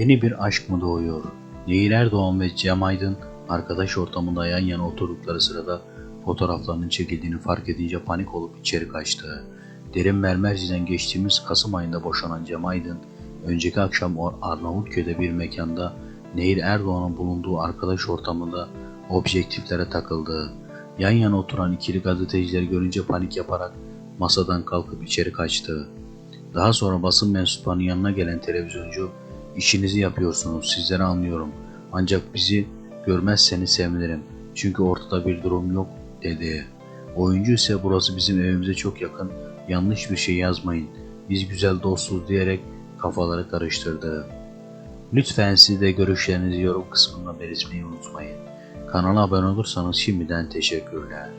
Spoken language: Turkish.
Yeni bir aşk mı doğuyor? Nehir Erdoğan ve Cem Aydın arkadaş ortamında yan yana oturdukları sırada fotoğraflarının çekildiğini fark edince panik olup içeri kaçtı. Derin Mermerci'den geçtiğimiz Kasım ayında boşanan Cem Aydın, önceki akşam Arnavutköy'de bir mekanda Nehir Erdoğan'ın bulunduğu arkadaş ortamında objektiflere takıldı. Yan yana oturan ikili gazetecileri görünce panik yaparak masadan kalkıp içeri kaçtı. Daha sonra basın mensuplarının yanına gelen televizyoncu işinizi yapıyorsunuz sizleri anlıyorum ancak bizi görmezseniz sevinirim çünkü ortada bir durum yok dedi. Oyuncu ise burası bizim evimize çok yakın yanlış bir şey yazmayın biz güzel dostuz diyerek kafaları karıştırdı. Lütfen siz de görüşlerinizi yorum kısmında belirtmeyi unutmayın. Kanala abone olursanız şimdiden teşekkürler.